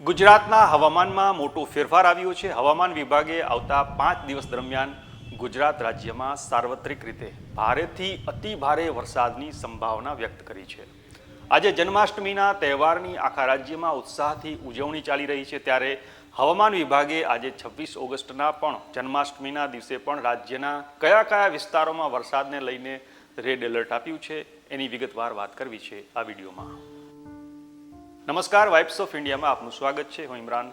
ગુજરાતના હવામાનમાં મોટો ફેરફાર આવ્યો છે. હવામાન વિભાગે આવતા પાંચ દિવસ દરમિયાન ગુજરાત રાજ્યમાં સાર્વત્રિક રીતે ભારેથી અતિ ભારે વરસાદની સંભાવના વ્યક્ત કરી છે. આજે જન્માષ્ટમીના તહેવારની આખા રાજ્યમાં ઉત્સાહથી ઉજવણી ચાલી રહી છે. ત્યારે હવામાન વિભાગે આજે છવ્વીસ ઓગસ્ટના પણ જન્માષ્ટમીના દિવસે પણ રાજ્યના કયા કયા વિસ્તારોમાં વરસાદને લઈને રેડ એલર્ટ આપ્યું છે એની વિગતવાર વાત કરવી છે આ વિડીયોમાં. નમસ્કાર વાઇબ્સ ઓફ ઇન્ડિયામાં આપનું સ્વાગત છે. હું ઇમરાન.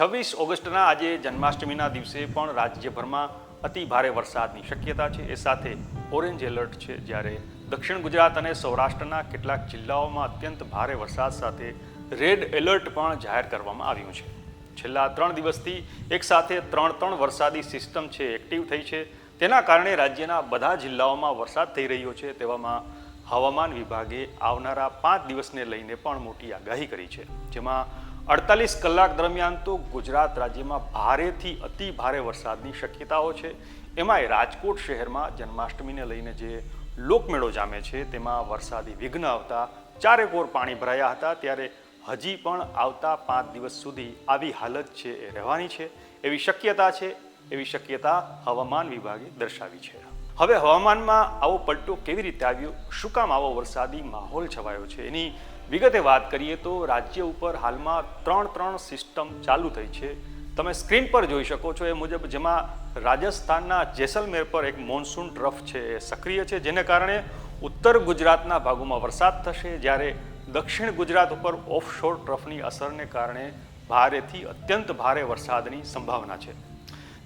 છવ્વીસ ઓગસ્ટના આજે જન્માષ્ટમીના દિવસે પણ રાજ્યભરમાં અતિ ભારે વરસાદની શક્યતા છે. એ સાથે ઓરેન્જ એલર્ટ છે જ્યારે દક્ષિણ ગુજરાત અને સૌરાષ્ટ્રના કેટલાક જિલ્લાઓમાં અત્યંત ભારે વરસાદ સાથે રેડ એલર્ટ પણ જાહેર કરવામાં આવ્યું છે. છેલ્લા ત્રણ દિવસથી એક સાથે ત્રણ ત્રણ વરસાદી સિસ્ટમ છે, એક્ટિવ થઈ છે. તેના કારણે રાજ્યના બધા જિલ્લાઓમાં વરસાદ થઈ રહ્યો છે. તેવામાં હવામાન વિભાગે આવનારા પાંચ દિવસને લઈને પણ મોટી આગાહી કરી છે. જેમાં અડતાલીસ કલાક દરમિયાન તો ગુજરાત રાજ્યમાં ભારેથી અતિ ભારે વરસાદની શક્યતાઓ છે. એમાંય રાજકોટ શહેરમાં જન્માષ્ટમીને લઈને જે લોકમેળો જામે છે, તેમાં વરસાદી વિઘ્ન આવતા ચારે ઓર પાણી ભરાયા હતા. ત્યારે હજી પણ આવતા પાંચ દિવસ સુધી આવી હાલત છે એ રહેવાની છે. એવી શક્યતા છે, એવી શક્યતા હવામાન વિભાગે દર્શાવી છે. હવે હવામાનમાં આવો પલટો કેવી રીતે આવ્યો? શું કામ આવો વરસાદી માહોલ છવાયો છે? એની વિગતે વાત કરીએ તો રાજ્ય ઉપર હાલમાં ત્રણ ત્રણ સિસ્ટમ ચાલુ થઈ છે. તમે સ્ક્રીન પર જોઈ શકો છો એ મુજબ જેમાં રાજસ્થાનના જેસલમેર પર એક મોન્સૂન ટ્રફ છે એ સક્રિય છે, જેને કારણે ઉત્તર ગુજરાતના ભાગોમાં વરસાદ થશે. જ્યારે દક્ષિણ ગુજરાત ઉપર ઓફશોર ટ્રફની અસરને કારણે ભારેથી અત્યંત ભારે વરસાદની સંભાવના છે.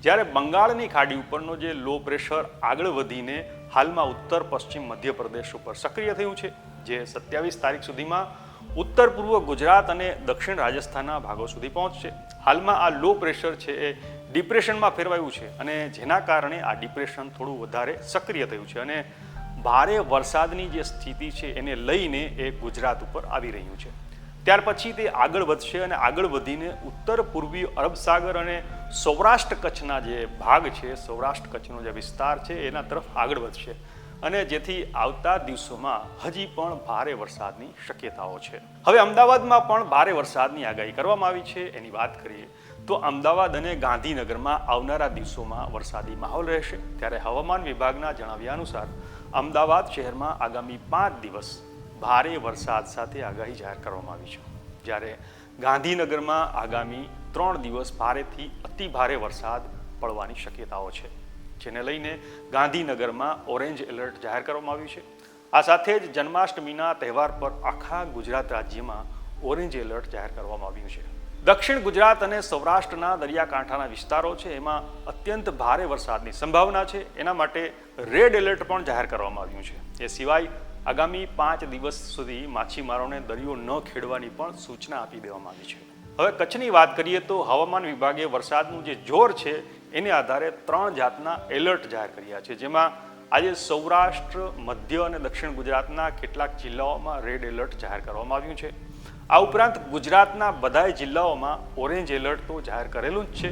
જ્યારે બંગાળની ખાડી ઉપરનો જે લો પ્રેશર આગળ વધીને હાલમાં ઉત્તર પશ્ચિમ મધ્યપ્રદેશ ઉપર સક્રિય થયું છે, જે સત્યાવીસ તારીખ સુધીમાં ઉત્તર પૂર્વ ગુજરાત અને દક્ષિણ રાજસ્થાનના ભાગો સુધી પહોંચશે. હાલમાં આ લો પ્રેશર છે એ ડિપ્રેશનમાં ફેરવાયું છે અને જેના કારણે આ ડિપ્રેશન થોડું વધારે સક્રિય થયું છે અને ભારે વરસાદની જે સ્થિતિ છે એને લઈને એ ગુજરાત ઉપર આવી રહ્યું છે. ત્યાર પછી તે આગળ વધશે અને આગળ વધીને ઉત્તર પૂર્વીય અરબ સાગર અને સૌરાષ્ટ્ર કચ્છના જે ભાગ છે, સૌરાષ્ટ્ર કચ્છનો જે વિસ્તાર છે, એના તરફ આગળ વધશે. અને જેથી આવતા દિવસોમાં હજી પણ ભારે વરસાદની શક્યતાઓ છે. હવે અમદાવાદમાં પણ ભારે વરસાદની આગાહી કરવામાં આવી છે, એની વાત કરીએ તો અમદાવાદ અને ગાંધીનગરમાં આવનારા દિવસોમાં વરસાદી માહોલ રહેશે. ત્યારે હવામાન વિભાગના જણાવ્યા અનુસાર અમદાવાદ શહેરમાં આગામી પાંચ દિવસ ભારે વરસાદ સાથે આગાહી જાહેર કરવામાં આવી છે. જ્યારે ગાંધીનગરમાં આગામી ત્રણ દિવસ ભારેથી અતિ ભારે વરસાદ પડવાની શક્યતાઓ છે, જેને લઈને ગાંધીનગરમાં ઓરેન્જ એલર્ટ જાહેર કરવામાં આવ્યું છે. આ સાથે જ જન્માષ્ટમીના તહેવાર પર આખા ગુજરાત રાજ્યમાં ઓરેન્જ એલર્ટ જાહેર કરવામાં આવ્યું છે. દક્ષિણ ગુજરાત અને સૌરાષ્ટ્રના દરિયાકાંઠાના વિસ્તારો છે, એમાં અત્યંત ભારે વરસાદની સંભાવના છે. એના માટે રેડ એલર્ટ પણ જાહેર કરવામાં આવ્યું છે. એ સિવાય આગામી પાંચ દિવસ સુધી માછીમારોને દરિયો ન ખેડવાની પણ સૂચના આપી દેવામાં આવી છે. હવે કચ્છની વાત કરીએ તો હવામાન વિભાગે વરસાદનું જે જોર છે, એને આધારે ત્રણ જાતના એલર્ટ જાહેર કર્યા છે. જેમાં આજે સૌરાષ્ટ્ર, મધ્ય અને દક્ષિણ ગુજરાતના કેટલાક જિલ્લાઓમાં રેડ એલર્ટ જાહેર કરવામાં આવ્યું છે. આ ઉપરાંત ગુજરાતના બધા જિલ્લાઓમાં ઓરેન્જ એલર્ટ તો જાહેર કરેલું જ છે.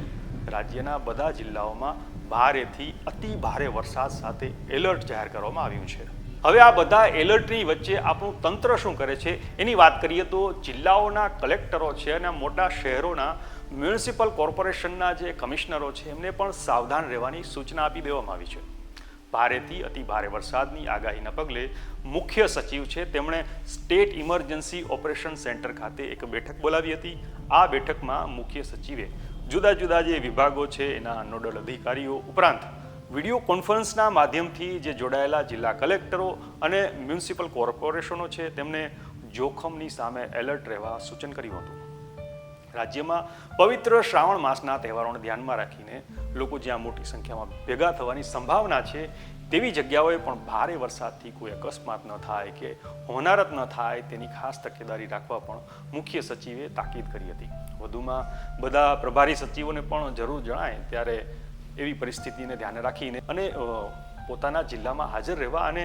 રાજ્યના બધા જિલ્લાઓમાં ભારેથી અતિ ભારે વરસાદ સાથે એલર્ટ જાહેર કરવામાં આવ્યું છે. હવે આ બધા એલર્ટની વચ્ચે આપણું તંત્ર શું કરે છે? એની વાત કરીએ તો જિલ્લાઓના કલેક્ટરો છે અને મોટા શહેરોના મ્યુનિસિપલ કોર્પોરેશનના જે કમિશનરો છે, એમને પણ સાવધાન રહેવાની સૂચના આપી દેવામાં આવી છે. ભારેથી અતિ ભારે વરસાદની આગાહીના પગલે મુખ્ય સચિવ છે, તેમણે સ્ટેટ ઇમરજન્સી ઓપરેશન સેન્ટર ખાતે એક બેઠક બોલાવી હતી. આ બેઠકમાં મુખ્ય સચિવે જુદા જુદા જે વિભાગો છે, એના નોડલ અધિકારીઓ ઉપરાંત વીડિયો કોન્ફરન્સના માધ્યમથી જે જોડાયેલા જિલ્લા કલેક્ટરો અને મ્યુનિસિપલ કોર્પોરેશનો છે, તેમને જોખમની સામે એલર્ટ રહેવા સૂચન કર્યું હતું. રાજ્યમાં પવિત્ર શ્રાવણ માસના તહેવારોને ધ્યાનમાં રાખીને લોકો જ્યાં મોટી સંખ્યામાં ભેગા થવાની સંભાવના છે, તેવી જગ્યાઓએ પણ ભારે વરસાદથી કોઈ અકસ્માત ન થાય કે હોનારત ન થાય તેની ખાસ તકેદારી રાખવા પણ મુખ્ય સચિવે તાકીદ કરી હતી. વધુમાં બધા પ્રભારી સચિવોને પણ જરૂર જણાય, ત્યારે એવી પરિસ્થિતિને ધ્યાને રાખીને અને પોતાના જિલ્લામાં હાજર રહેવા અને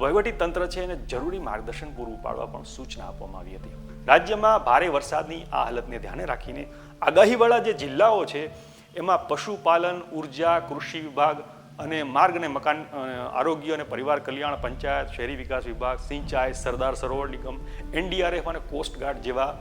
વહીવટી તંત્ર છે એને જરૂરી માર્ગદર્શન પૂરું પાડવા પણ સૂચના આપવામાં આવી હતી. રાજ્યમાં ભારે વરસાદની આ હાલતને ધ્યાને રાખીને આગાહીવાળા જે જિલ્લાઓ છે, એમાં પશુપાલન, ઊર્જા, કૃષિ વિભાગ અને માર્ગ અને મકાન આરોગ્ય અને પરિવાર કલ્યાણ, પંચાયત, શહેરી વિકાસ વિભાગ, સિંચાઈ, સરદાર સરોવર નિગમ, એનડીઆરએફ અને કોસ્ટગાર્ડ જેવા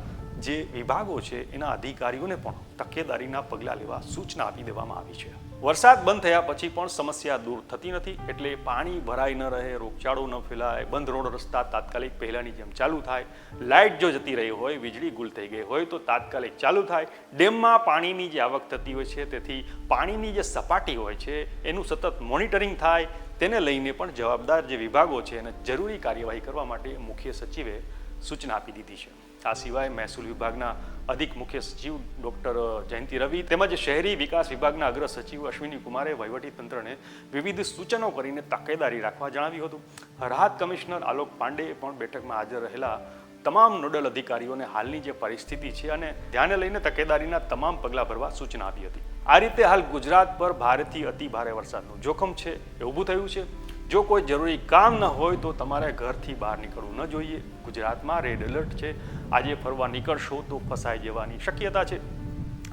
જે વિભાગો છે, એના અધિકારીઓને પણ તકેદારીના પગલાં લેવા સૂચના આપી દેવામાં આવી છે. વરસાદ બંધ થયા પછી પણ સમસ્યા દૂર થતી નથી. એટલે પાણી ભરાઈ ન રહે, રોગચાળો ન ફેલાય, બંધ રોડ રસ્તા તાત્કાલિક પહેલાંની જેમ ચાલુ થાય. લાઇટ જો જતી રહી હોય, વીજળી ગુલ થઈ ગઈ હોય, તો તાત્કાલિક ચાલુ થાય. ડેમમાં પાણીની જે આવક થતી હોય છે, તેથી પાણીની જે સપાટી હોય છે, એનું સતત મોનિટરિંગ થાય. તેને લઈને પણ જવાબદાર જે વિભાગો છે, એને જરૂરી કાર્યવાહી કરવા માટે મુખ્ય સચિવે સૂચના આપી દીધી છે. આ સિવાય મહેસૂલ વિભાગના અધિક મુખ્ય સચિવ ડોક્ટર જયંતિ રવિ તેમજ શહેરી વિકાસ વિભાગના અગ્ર સચિવ અશ્વિની કુમારે વહીવટી તંત્રને વિવિધ સૂચનો કરીને તકેદારી રાખવા જણાવ્યું હતું. રાહત કમિશનર આલોક પાંડેએ પણ બેઠકમાં હાજર રહેલા તમામ નોડલ અધિકારીઓને હાલની જે પરિસ્થિતિ છે અને ધ્યાને લઈને તકેદારીના તમામ પગલાં ભરવા સૂચના આપી હતી. આ રીતે હાલ ગુજરાત પર ભારેથી અતિ ભારે વરસાદનું જોખમ છે એ ઊભું થયું છે. જો કોઈ જરૂરી કામ ન હોય તો તમારે ઘરથી બહાર નીકળવું ન જોઈએ. ગુજરાતમાં રેડ એલર્ટ છે. આજે ફરવા નીકળશો તો ફસાઈ જવાની શક્યતા છે.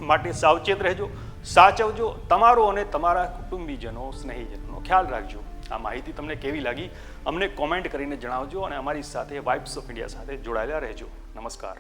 માટે સાવચેત રહેજો, સાચવજો તમારો અને તમારા કુટુંબીજનો, સ્નેહીજનોનો ખ્યાલ રાખજો. આ માહિતી તમને કેવી લાગી અમને કોમેન્ટ કરીને જણાવજો અને અમારી સાથે વાઇબ્સ ઓફ ઇન્ડિયા સાથે જોડાયેલા રહેજો. નમસ્કાર.